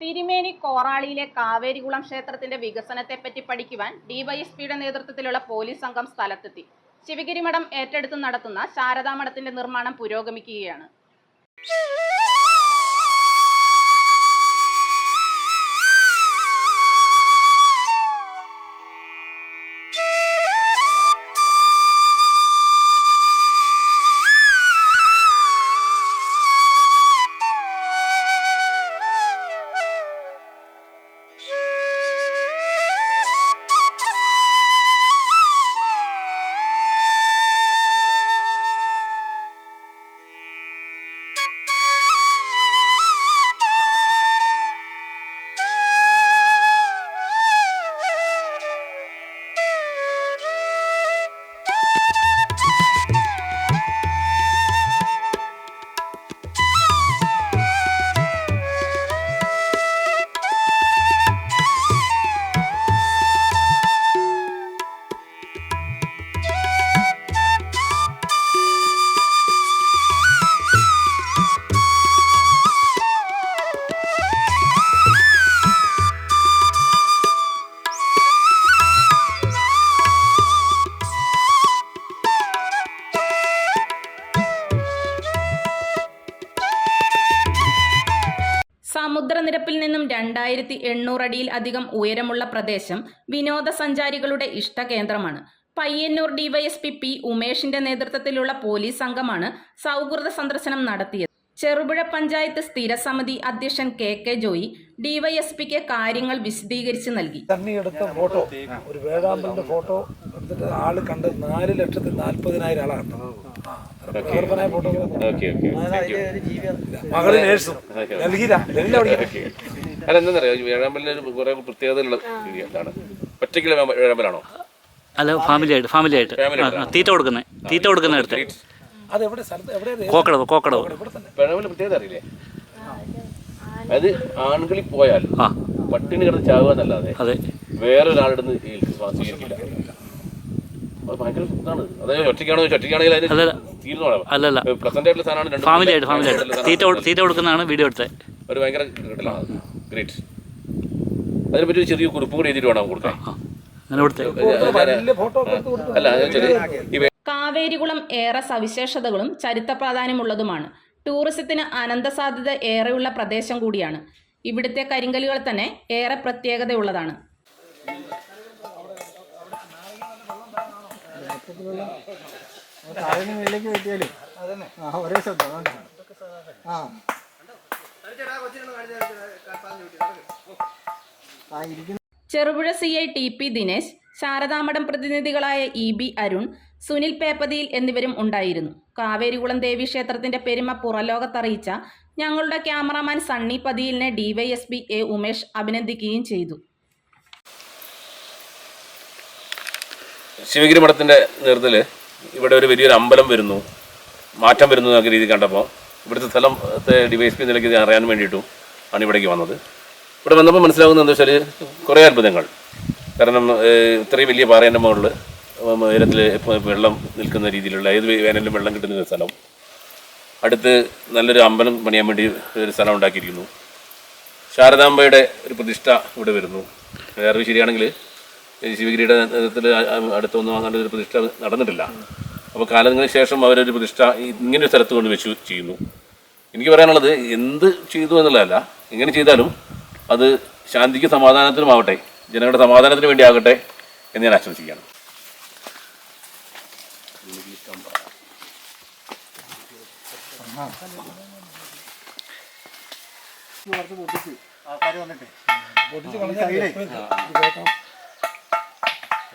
തിരുമേനി കോറാളിയിലെ കാവേരികുളം ക്ഷേത്രത്തിന്റെ വികസനത്തെ പറ്റി പഠിക്കുവാൻ ഡിവൈഎസ്പിയുടെ നേതൃത്വത്തിലുള്ള പോലീസ് സംഘം സ്ഥലത്തെത്തി. ശിവഗിരി മഠം ഏറ്റെടുത്ത് നടത്തുന്ന ശാരദാ മഠത്തിന്റെ നിർമ്മാണം പുരോഗമിക്കുകയാണ്. സമുദ്രനിരപ്പിൽ നിന്നും രണ്ടായിരത്തി എണ്ണൂറ് അടിയിൽ അധികം ഉയരമുള്ള പ്രദേശം വിനോദസഞ്ചാരികളുടെ ഇഷ്ടകേന്ദ്രമാണ്. പയ്യന്നൂർ ഡിവൈഎസ്പി പി ഉമേഷിന്റെ നേതൃത്വത്തിലുള്ള പോലീസ് സംഘമാണ് സൗഹൃദ സന്ദർശനം നടത്തിയത്. ചെറുപുഴ പഞ്ചായത്ത് സ്ഥിരസമിതി അധ്യക്ഷൻ കെ കെ ജോയി ഡിവൈഎസ്പിക്ക് കാര്യങ്ങൾ വിശദീകരിച്ച് നൽകി. ഫോട്ടോ എടുത്തിട്ട് ആൾ കണ്ട് നാല് ലക്ഷത്തി നാല്പതിനായിരം ആളാണ്. പ്രഗത്ഭനായ മകൾ നേഴ്സും. അല്ല എന്താണെന്നറിയോ വേഴാമ്പലിന് ഒരു കുറെ പ്രത്യേകതയുള്ള രീതിയാണ് ഒറ്റയ്ക്കുള്ള വേഴാമ്പ- വേഴാമ്പലാണോ? അല്ല ഫാമിലി ആയിട്ട് ഫാമിലി ആയിട്ട്. Family ആ, ആ, തീറ്റ കൊടുക്കുന്നത് തീറ്റ കൊടുക്കുന്ന അടുത്ത്. സ്ഥലത്ത് എവിടെ? കോക്കടവ് കോക്കടവ്. വേഴാമ്പലിന് പ്രത്യേകത അറിയില്ലേ? അത് ആണുങ്ങളിൽ പോയാൽ പട്ടിണി കിടന്ന് ചാവുക എന്നല്ലാതെ അതെ. വേറൊരാളുടെ സ്വീകരിക്കില്ല അത് ഭയങ്കര ഇതാണ് അതായത് ഒറ്റയ്ക്കാണോ ഒറ്റയ്ക്കാണെങ്കിൽ അതിന് അല്ലല്ല. ഫാമിലി ആയിട്ട് ഫാമിലി ആയിട്ട്. തീറ്റ തീറ്റ കൊടുക്കുന്നതാണ് വീഡിയോ എടുത്തത് ഒരു ഭയങ്കര ഗ്രേറ്റ് അതിനെപ്പറ്റി ചെറിയ കുറിപ്പ് കൂടി എഴുതിയിട്ട് വേണം കൊടുക്കാൻ. അങ്ങനെ കൊടുത്തത് വലിയ ഫോട്ടോ എടുത്ത് കൊടുത്തു അല്ല അത് ചെറിയ കാവേരികുളം ഏറെ സവിശേഷതകളും ചരിത്ര പ്രാധാന്യമുള്ളതുമാണ്. ടൂറിസത്തിന് അനന്ത സാധ്യത ഏറെയുള്ള പ്രദേശം കൂടിയാണ്. ഇവിടുത്തെ കരിങ്കലുകൾ തന്നെ ഏറെ പ്രത്യേകതയുള്ളതാണ്. Cherupuzha C I T P Dinesh Saradamadham പ്രതിനിധികളായ E B Arun Sunil പേപ്പതിയിൽ എന്നിവരും ഉണ്ടായിരുന്നു. കാവേരികുളം ദേവി ക്ഷേത്രത്തിന്റെ പെരുമ പുറലോകത്തറിയിച്ച ഞങ്ങളുടെ ക്യാമറാമാൻ സണ്ണി പതിയിലിനെ ഡിവൈഎസ്പി എ ഉമേഷ് അഭിനന്ദിക്കുകയും ചെയ്തു. ശിവഗിരി മഠത്തിന്റെ നേതൃത്വത്തിൽ ഇവിടെ ഒരു വലിയൊരു അമ്പലം വരുന്നു മാറ്റം വരുന്നു എന്നൊക്കെ രീതി കണ്ടപ്പോൾ ഇവിടുത്തെ സ്ഥലത്തെ ഡിവൈസ് പി നിലയ്ക്ക് അറിയാൻ വേണ്ടിയിട്ടും ആണ് ഇവിടേക്ക് വന്നത്. ഇവിടെ വന്നപ്പോൾ മനസ്സിലാകുന്നത് എന്താ വെച്ചാൽ കുറേ അത്ഭുതങ്ങൾ. കാരണം ഇത്രയും വലിയ പാറേന്റെ മുകളിൽ ഉയരത്തിൽ വെള്ളം നിൽക്കുന്ന രീതിയിലുള്ള ഏത് വേനലിലും വെള്ളം കിട്ടുന്ന ഒരു സ്ഥലം. അടുത്ത് നല്ലൊരു അമ്പലം പണിയാൻ വേണ്ടി ഒരു സ്ഥലം ഉണ്ടാക്കിയിരിക്കുന്നു. ശാരദാംബയുടെ ഒരു പ്രതിഷ്ഠ ഇവിടെ വരുന്നു. വേറെ ശരിയാണെങ്കിൽ ശിവഗിരിയുടെ നേതൃത്വത്തിൽ അടുത്തൊന്നും അങ്ങനെ ഒരു പ്രതിഷ്ഠ നടന്നിട്ടില്ല. അപ്പോൾ കാലങ്ങൾക്ക് ശേഷം അവരൊരു പ്രതിഷ്ഠ ഇങ്ങനെ ഒരു സ്ഥലത്ത് കൊണ്ട് വെച്ച് ചെയ്യുന്നു. എനിക്ക് പറയാനുള്ളത് എന്ത് ചെയ്തു എന്നുള്ളതല്ല ഇങ്ങനെ ചെയ്താലും അത് ശാന്തിക്ക് സമാധാനത്തിനുമാവട്ടെ ജനങ്ങളുടെ സമാധാനത്തിന് വേണ്ടി ആകട്ടെ എന്ന് ഞാൻ ആശംസിക്കുകയാണ്.